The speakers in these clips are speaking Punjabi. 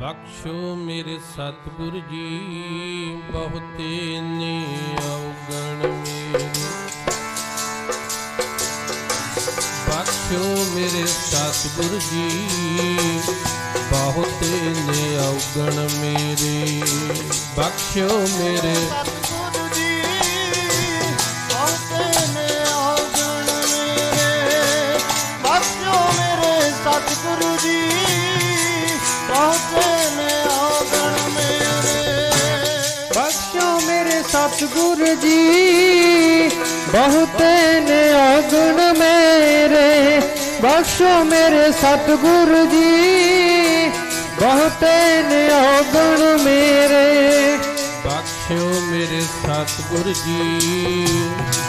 ਬਖਸ਼ੋ ਮੇਰੇ ਸਤਿਗੁਰ ਜੀ, ਬਹੁਤੇ ਨੇ ਔਗਣ ਮੇਰੇ। ਬਖਸ਼ੋ ਮੇਰੇ ਸਤਿਗੁਰ ਜੀ, ਬਹੁਤੇ ਨੇ ਔਗਣ ਮੇਰੇ। ਬਖਸ਼ੋ ਮੇਰੇ ਸਤਿਗੁਰ ਜੀ, ਬਹੁਤੇ ਨੇ ਔਗਣ ਮੇਰੇ, ਬਖਸ਼ੋ ਮੇਰੇ ਸਤਿਗੁਰ ਜੀ। ਬਹੁਤੇ ਨੇ ਔਗਣ ਮੇਰੇ ਬਖਸ਼ਿਓ ਮੇਰੇ ਸਤਿਗੁਰ ਜੀ।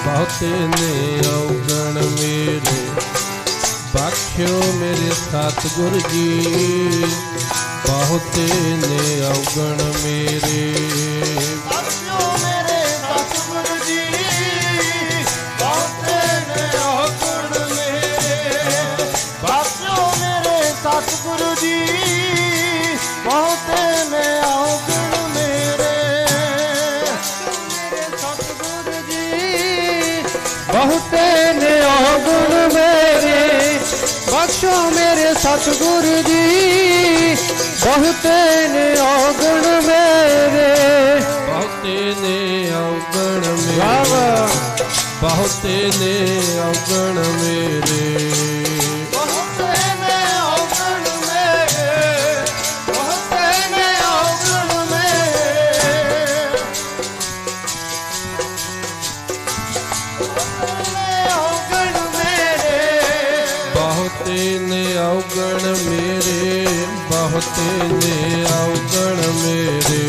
ਬਹੁਤੇ ਨੇ ਔਗਣ ਮੇਰੇ ਬਖਸ਼ਿਓ ਮੇਰੇ ਸਤਿਗੁਰ ਜੀ। ਬਹੁਤੇ ਨੇ ਔਗਣ ਮੇਰੇ। ਬਹੁਤੇ ਨੇ ਔਗਣ ਮੇਰੇ ਬਖਸ਼ੋ ਮੇਰੇ ਸਤਿਗੁਰ ਜੀ। ਬਹੁਤੇ ਨੇ ਔਗਣ ਮੇਰੇ ਬਹੁਤੇ ਨੇ ਔਗਣ ਮੇਰੇ। ਬਹੁਤੇ ਨੇ ਔਗਣ ਮੇਰੇ। ਬਹੁਤੇ ਨੇ ਔਗਣ ਮੇਰੇ, ਬਹੁਤੇ ਨੇ ਔਗਣ ਮੇਰੇ।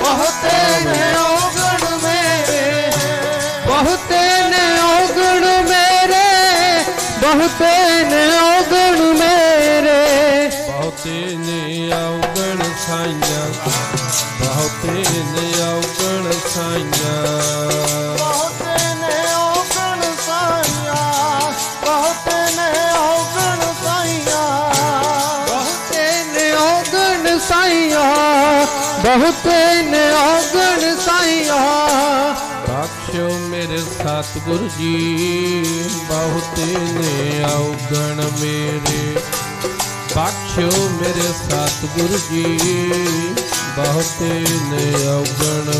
ਬਹੁਤੇ ਨੇ ਔਗਣ ਮੇਰੇ, ਬਹੁਤੇ ਨੇ ਔਗਣ ਮੇਰੇ, ਬਹੁਤੇ ਨੇ ਔਗਣ ਮੇਰੇ। ਬਹੁਤੇ ਨੇ ਔਗਣ ਸਾਈਆਂ, ਬਹੁਤੇ ਔਗਣ ਸਾਈਆਂ, ਬਹੁਤੇ ਨੇ ਔਗਣ ਸਾਈਆਂ। ਬਖਸ਼ੋ ਮੇਰੇ ਸਤਿਗੁਰ ਜੀ, ਬਹੁਤੇ ਨੇ ਔਗਣ ਮੇਰੇ। ਬਖਸ਼ੋ ਮੇਰੇ ਸਤਿਗੁਰ ਜੀ, ਬਹੁਤੇ ਨੇ ਔਗਣ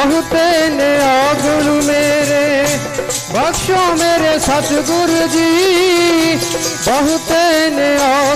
ਬਹੁਤੇ ਨੇ ਔਗਣ ਮੇਰੇ ਬਖਸ਼ੋ ਮੇਰੇ ਸਤਿਗੁਰ ਜੀ ਬਹੁਤੇ ਨੇ ਆ